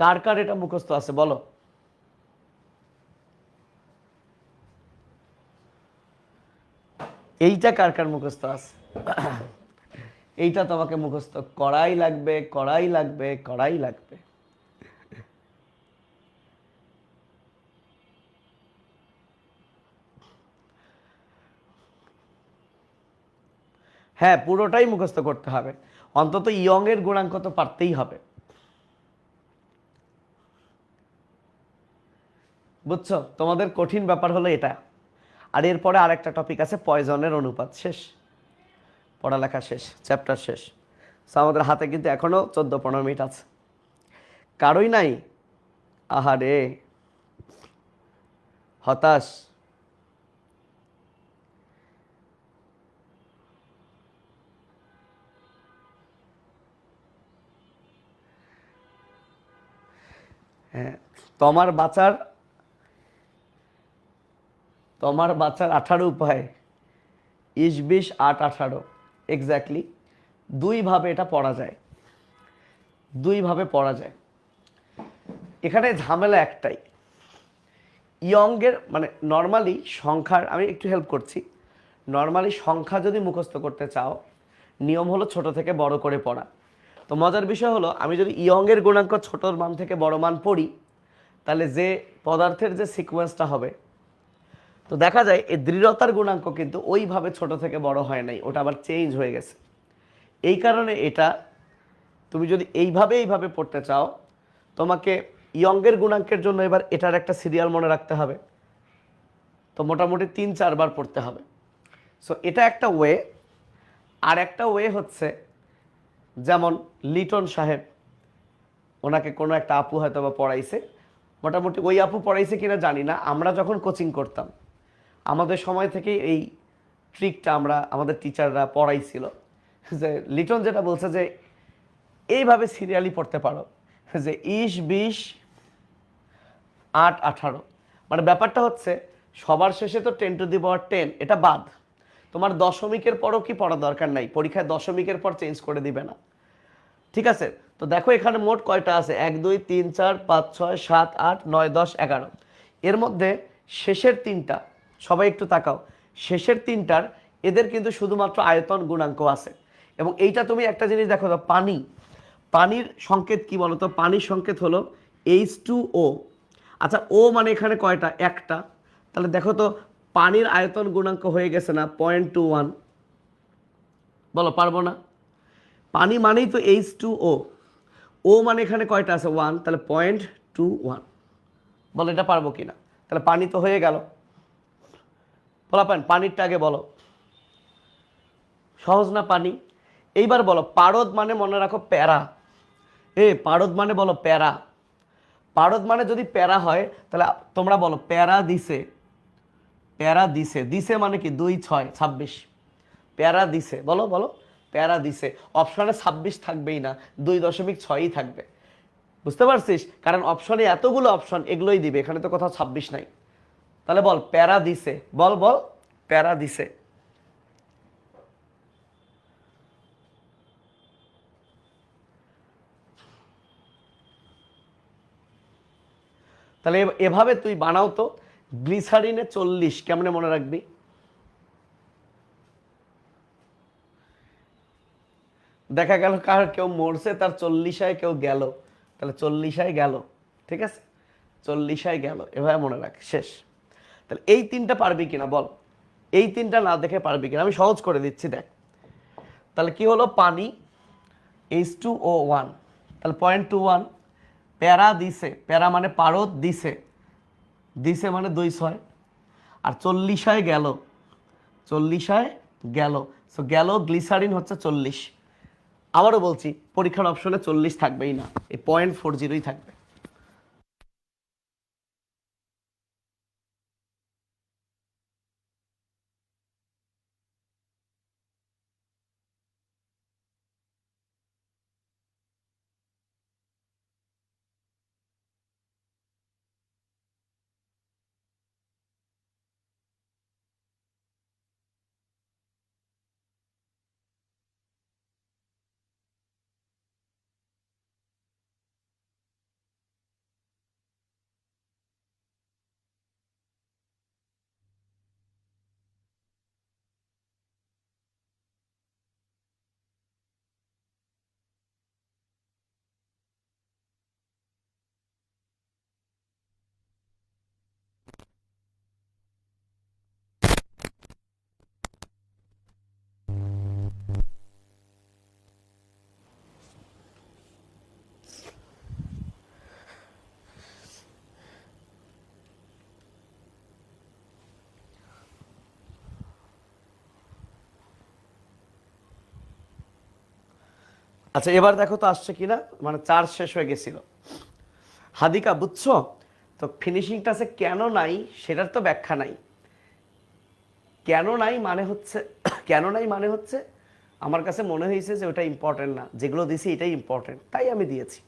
কার কার এটা মুখস্থ আছে, বলো। এইটা কার কার মুখস্থ আছে? এইটা তোমাকে মুখস্থ করাই লাগবে করাই লাগবে করাই লাগবে। হ্যাঁ পুরোটাই মুখস্থ করতে হবে। অন্তত ইয়ং এর গুণাঙ্ক তো পারতেই হবে। বুঝছ? তোমাদের কঠিন ব্যাপার হলো এটা। আর এরপরে আরেকটা টপিক আছে পয়জনের অনুপাত শেষ। পড়ালেখা শেষ চ্যাপ্টার শেষ। So, আমাদের হাতে কিন্তু এখনও চোদ্দ পনেরো মিনিট আছে। কারোই নাই? আহারে। হতাশ। হ্যাঁ তোমার বাঁচার তোমার বাচ্চার আঠারো উপায়। ইস বিশ আট আঠারো। এক্স্যাক্টলি দুইভাবে এটা পড়া যায়। দুইভাবে পড়া যায়। এখানে ঝামেলা একটাই। ইয়ংয়ের মানে নর্মালি সংখ্যার, আমি একটু হেল্প করছি। নর্মালি সংখ্যা যদি মুখস্থ করতে চাও, নিয়ম হলো ছোট থেকে বড় করে পড়া। তো মজার বিষয় হলো, আমি যদি ইয়ংয়ের গুণাঙ্ক ছোটর মান থেকে বড় মান পড়ি, তাহলে যে পদার্থের যে সিকোয়েন্সটা হবে তো দেখা যায় এই দৃঢ়তার গুণাঙ্ক কিন্তু ওইভাবে ছোট থেকে বড় হয় নাই, ওটা আবার চেঞ্জ হয়ে গেছে। এই কারণে এটা তুমি যদি এইভাবে এইভাবে পড়তে চাও, তোমাকে ইয়ংয়ের গুণাঙ্কের জন্য এবার এটার একটা সিরিয়াল মনে রাখতে হবে। তো মোটামুটি তিন চারবার পড়তে হবে। সো এটা একটা ওয়ে আর একটা ওয়ে হচ্ছে যেমন লিটন সাহেব, ওনাকে কোনো একটা আপু হয়তো বা পড়াইছে। মোটামুটি ওই আপু পড়াইছে কিনা জানি না, আমরা যখন কোচিং করতাম আমাদের সময় থেকেই এই ট্রিকটা আমরা, আমাদের টিচাররা পড়াইছিল। যে লিটন যেটা বলছে যে, এইভাবে সিরিয়ালি পড়তে পারো। যে ইশ, বিশ, আট, আঠারো। মানে ব্যাপারটা হচ্ছে, সবার শেষে তো ten to the power ten এটা বাদ। তোমার দশমিকের পরও কি পড়া দরকার নাই? পরীক্ষায় দশমিকের পর চেঞ্জ করে দিবে না। ঠিক আছে? তো দেখো এখানে মোট কয়টা আছে? এক, দুই, তিন, চার, পাঁচ, ছয়, সাত, আট, নয়, দশ, এগারো। এর মধ্যে শেষের তিনটা সবাই একটু তাকাও। শেষের তিনটার এদের কিন্তু শুধুমাত্র আয়তন গুণাঙ্ক আছে। এবং এইটা তুমি একটা জিনিস দেখো তো, পানি। পানির সংকেত কি বলতো? পানির সংকেত হলো এইচ টু ও আচ্ছা ও মানে এখানে কয়টা? একটা। তাহলে দেখো তো, পানির আয়তন গুণাঙ্ক হয়ে গেছে না? পয়েন্ট টু ওয়ান বলো, পারব না? পানি মানেই তো এইচ টু ও ও মানে এখানে কয়টা আছে? ওয়ান তাহলে পয়েন্ট টু ওয়ান বলো, এটা পারব কি না তাহলে পানি তো হয়ে গেল। বলা পান পানিরটা আগে বলো। সহজ না পানি? এইবার বলো, পারদ মানে মনে রাখো প্যারা। এ, পারদ মানে বলো প্যারা। পারদ মানে যদি প্যারা হয়, তাহলে তোমরা বলো, প্যারা দিছে। প্যারা দিছে। দিছে মানে কি? দুই, ছয়, ছাব্বিশ। প্যারা দিছে। বলো বলো। প্যারা দিছে। অপশনে ছাব্বিশ থাকবেই না, দুই দশমিক ছয়ই থাকবে। বুঝতে পারছিস? কারণ অপশনে এতগুলো অপশন, এগুলোই দিবে। এখানে তো কোথাও ছাব্বিশ নাই। তাহলে বল, প্যারা দিছে। বল বল, প্যারা দিছে। তাহলে এভাবে তুই বানাও তো। গ্লিসারিনে চল্লিশ, কেমনে মনে রাখবি? দেখা গেল কার, কেউ মরছে, তার চল্লিশায় কেউ গেল। তাহলে চল্লিশায় গেল, ঠিক আছে? চল্লিশায় গেল, এভাবে মনে রাখ, শেষ। তাহলে এই তিনটা পারবি কিনা বল। এই তিনটা না দেখে পারবি কিনা। আমি সহজ করে দিচ্ছি, দেখ। তাহলে কি হলো? পানি এইচ টু ও ওয়ান তাহলে পয়েন্ট টু ওয়ান প্যারা দিছে। প্যারা মানে পারদ দিছে। দিছে মানে দুই ছয়। আর চল্লিশায় গেল। চল্লিশায় গেল। সো গেল গ্লিসারিন হচ্ছে চল্লিশ। আবারও বলছি, পরীক্ষার অপশনে চল্লিশ থাকবেই না। এই পয়েন্ট ফোর জিরোই থাকবে। আচ্ছা এবার দেখো তো আসছে কিনা? মানে চার শেষ হয়ে গেছিল। হাদিকা, বুঝছ? তো ফিনিশিংটা টাচে কেন নাই, সেটার তো ব্যাখ্যা নাই। কেন নাই মানে হচ্ছে, কেন নাই মানে হচ্ছে, আমার কাছে মনে হয়েছে যে ওটা ইম্পর্টেন্ট না। যেগুলো দিছি এটাই ইম্পর্টেন্ট তাই আমি দিয়েছি।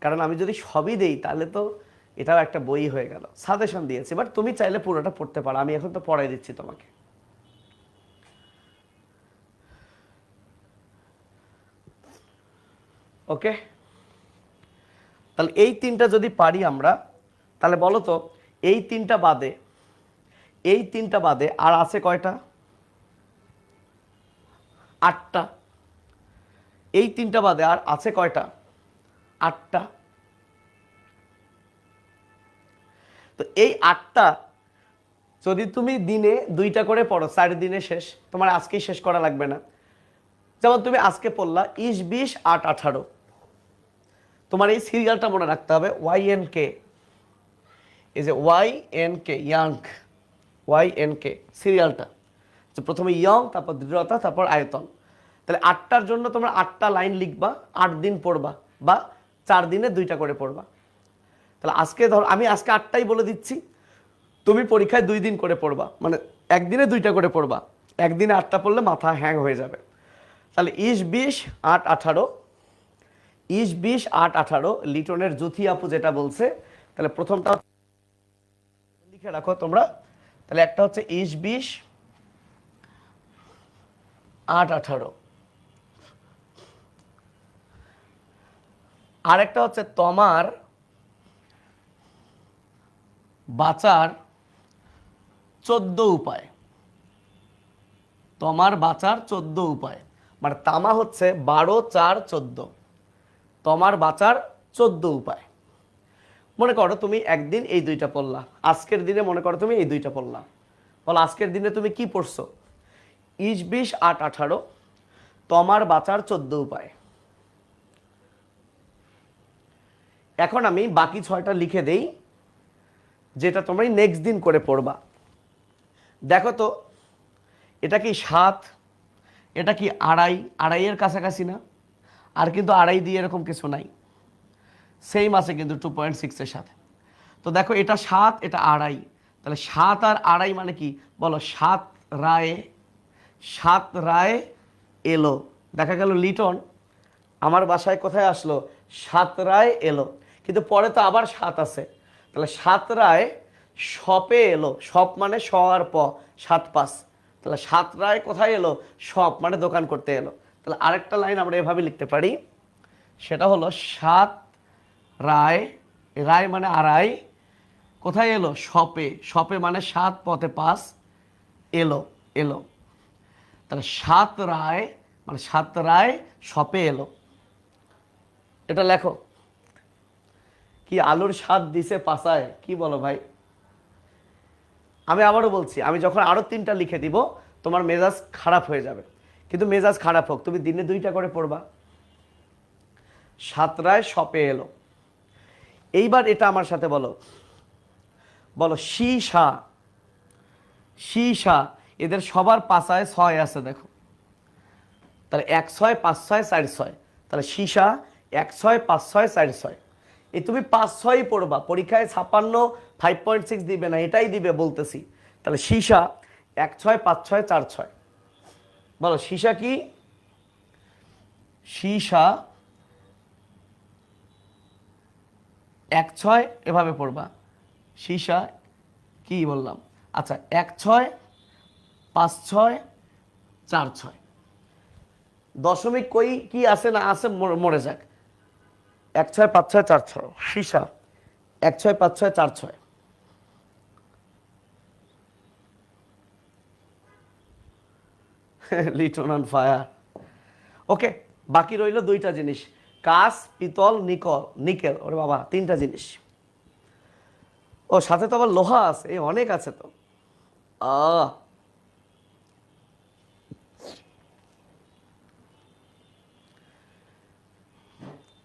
কারণ আমি যদি সবই দেই, তাহলে তো এটাও একটা বই হয়ে গেল। সাজেশন দিয়েছি বাট তুমি চাইলে পুরোটা পড়তে পারো। আমি এখন তো পড়াই দিচ্ছি তোমাকে। ওকে? তাহলে এই তিনটা যদি পারি আমরা, তাহলে বলো তো এই তিনটা বাদে, এই তিনটা বাদে আর আছে কয়টা? আটটা। এই তিনটা বাদে আর আছে কয়টা? আটটা। তো এই আটটা যদি তুমি দিনে দুইটা করে পড়ো, চার দিনে শেষ, তোমার আজকেই শেষ করা লাগবে না। যেমন তুমি আজকে পড়লা ইস বিশ আট আঠারো। তোমার এই সিরিয়ালটা মনে রাখতে হবে ওয়াই এন কে এই যে Y N K young Y N K সিরিয়ালটা। যে প্রথমে ইয়ং তারপর দৃঢ়তা, তারপর আয়তন। তাহলে আটটার জন্য তোমরা আটটা লাইন লিখবা, আট দিন পড়বা বা চার দিনে দুইটা করে পড়বা। তাহলে আজকে ধর, আমি আজকে আটটাই বলে দিচ্ছি, তুমি পরীক্ষায় দুই দিন করে পড়বা মানে একদিনে দুইটা করে পড়বা। একদিনে আটটা পড়লে মাথা হ্যাং হয়ে যাবে। তাহলে ইস, বিশ, আট, আঠারো ইস বিশ আট আঠারো, লিটনের জুথি আপু যেটা বলছে, তাহলে প্রথমটা লিখে রাখো তোমরা। তাহলে একটা হচ্ছে ইস বিশ আট আঠারো। আরেকটা হচ্ছে তোমার বাঁচার চোদ্দ উপায়। তোমার বাঁচার চোদ্দ উপায়। মানে তামা হচ্ছে বারো, চার, চোদ্দ। তোমার বাঁচার চোদ্দ উপায়। মনে করো তুমি একদিন এই দুইটা পড়লা, আজকের দিনে মনে করো তুমি এই দুইটা পড়লা। বলো, আজকের দিনে তুমি কি পড়ছো? ইস বিশ আট আঠারো, তোমার বাঁচার চোদ্দ উপায়। এখন আমি বাকি ছয়টা লিখে দেই, যেটা তোমরা নেক্সট দিন করে পড়বা। দেখো তো, এটা কি সাত? এটা কি আড়াই? আড়াইয়ের কাছাকাছি না? আর কিন্তু আড়াই দিয়ে এরকম কিছু নাই। সেম আছে কিন্তু টু পয়েন্ট সিক্সের সাথে। তো দেখো এটা সাত, এটা আড়াই। তাহলে সাত আর আড়াই মানে কি? বলো সাত রায়ে, সাত রায় এলো। দেখা গেল লিটন, আমার বাসায় কোথায় আসলো? সাত রায় এলো। কিন্তু পরে তো আবার সাত আছে। তাহলে সাত রায় সপে এলো। সপ মানে স আর প, সাত পাঁচ তাহলে সাত রায় কোথায় এলো? সপ মানে দোকান করতে এলো। তাহলে আরেকটা লাইন আমরা এভাবে লিখতে পারি। সেটা হলো সাত রায় রায় মানে আড়াই। কোথায় এলো? সপে। সপে মানে সাত, পথে পাঁচ। এলো এলো। তাহলে সাত রায় মানে সাত রায়, সপে এলো। এটা লেখো। কি আলুর স্বাদ দিছে পাশায় কি বলো ভাই? আমি আবারও বলছি, আমি যখন আরও তিনটা লিখে দিব, তোমার মেজাজ খারাপ হয়ে যাবে। কিন্তু মেজাজ খারাপ হোক, তুমি দিনে দুইটা করে পড়বা। সাতরায় সপে এলো। এইবার এটা আমার সাথে বলো। বলো সা সা এদের সবার পাশায় ছয় আছে দেখো। তাহলে এক ছয়, পাঁচ ছয়, চার ছয়। তাহলে সীসা, এক ছয়, পাঁচ ছয়, চার ছয়। এই তুমি পাঁচ ছয়ই পড়বা, পরীক্ষায় ছাপান্ন ফাইভ পয়েন্ট সিক্স দিবে না, এটাই দিবে বলতেছি। তাহলে সীসা, এক ছয়, পাঁচ ছয়, চার ছয়। বলো, সীসা কি? সীসা এক ছয় এভাবে পড়বা। সীসা কি বললাম? আচ্ছা এক ছয়, পাঁচ ছয়, চার ছয়। দশমিক কই, কি আছে না আছে, মরে- মরে যাক। এক ছয়, পাঁচ ছয়, চার ছয়। সীসা, এক ছয়, পাঁচ ছয়, চার ছয়। লিটন অন ফায়ার ওকে বাকি রইল দুইটা জিনিস। কাঁচ পিতল, নিকল, নিকেল, ওরে বাবা, তিনটা জিনিস। ও, সাথে তো আবার লোহা আছে, এই অনেক আছে তো।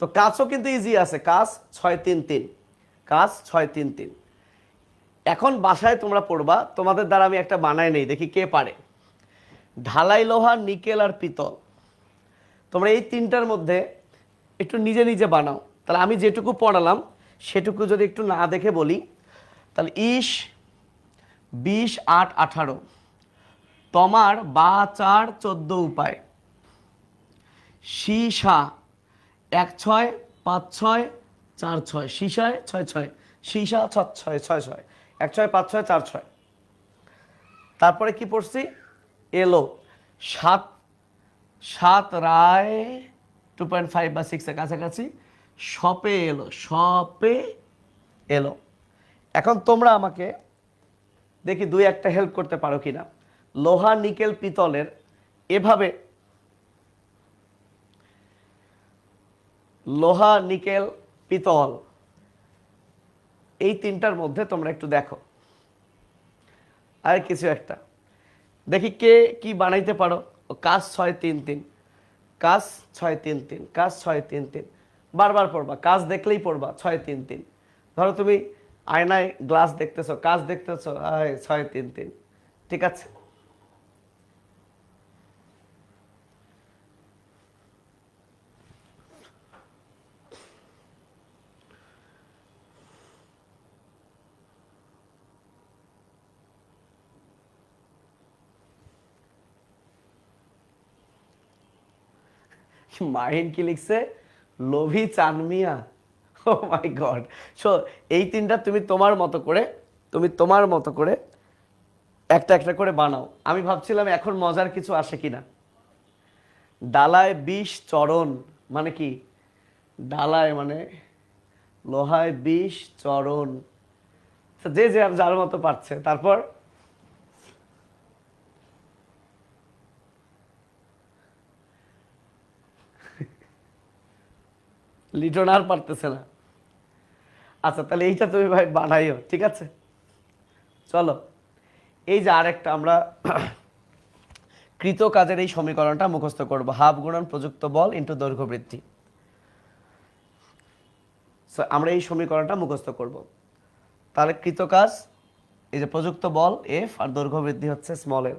তো কাজও কিন্তু ইজি আছে কাজ ছয় তিন তিন কাজ ছয় তিন তিন। এখন বাসায় তোমরা পড়বা, তোমাদের দ্বারা আমি একটা বানাই নেই, দেখি কে পারে। ঢালাই লোহা, নিকেল আর পিতল। তোমরা এই তিনটার মধ্যে একটু নিজে নিজে বানাও। তাহলে আমি যেটুকু পড়ালাম, সেটুকু যদি একটু না দেখে বলি, তাহলে ইস বিশ, আট, আঠারো। তোমার বা চার চোদ্দ উপায়। সীসা, এক ছয়, পাঁচ ছয়, চার ছয়। সীসায় ছয় ছয়। সীসা ছ ছয় ছয় ছয়। এক ছয়, পাঁচ ছয়, চার ছয়। তারপরে কি পড়ছি? এলো। সাত সাত রায় টু পয়েন্ট ফাইভ বা সিক্সের কাছাকাছি শপে এলো শপে এলো। এখন তোমরা আমাকে দেখি দুই একটা হেল্প করতে পারো কিনা। লোহা নিকেল পিতলের এভাবে লোহা নিকেল পিতল, এই তিনটার মধ্যে তোমরা একটু দেখো। আর কিছু একটা। দেখি কে কি বানাইতে পারো। কাজ ছয় তিন তিন। কাজ ছয় তিন তিন, কাজ ছয় তিন তিন। বারবার পড়বা, কাজ দেখলেই পড়বা, ছয় তিন তিন। ধরো তুমি আয়নায় গ্লাস দেখতেছো, কাজ দেখতেছো ছয় তিন তিন। ঠিক আছে? মাহিন কি লিখছে? লোভী চানমিয়া। ও মাই গড সো এই তিনটা তুমি তোমার মতো করে, তুমি তোমার মতো করে একটা একটা করে বানাও। আমি ভাবছিলাম এখন মজার কিছু আসে কিনা। ডালায় বিষ চরণ মানে কি? ডালায় মানে লোহায় বিষ চরণ। যে যে যার মতো পারছে। তারপর লিটন আর পারতেছে না। আচ্ছা তাহলে এইটা তুমি ভাই বানাইও, ঠিক আছে? চলো, এই যে আরেকটা আমরা কৃত কাজের এই সমীকরণটা মুখস্থ করব। হাফ গুণন প্রযুক্ত বল ইন্টু দৈর্ঘ্য বৃদ্ধি। আমরা এই সমীকরণটা মুখস্থ করব। তাহলে কৃত কাজ, এই যে প্রযুক্ত বল এফ আর দৈর্ঘ্য বৃদ্ধি হচ্ছে স্মল এর